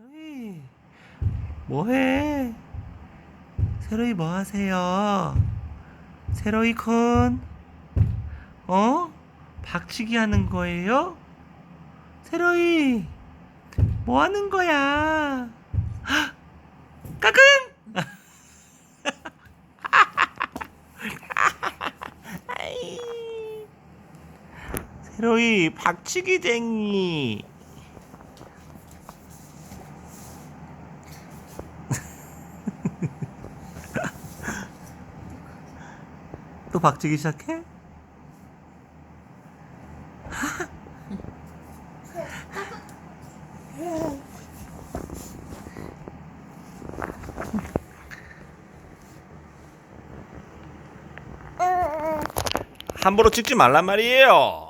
세로이 뭐해? 세로이 뭐 하세요? 세로이 군 어? 박치기 하는 거예요? 세로이 뭐 하는 거야? 아이. 세로이 박치기쟁이 또 박치기 시작해? 함부로 찍지 말란 말이에요.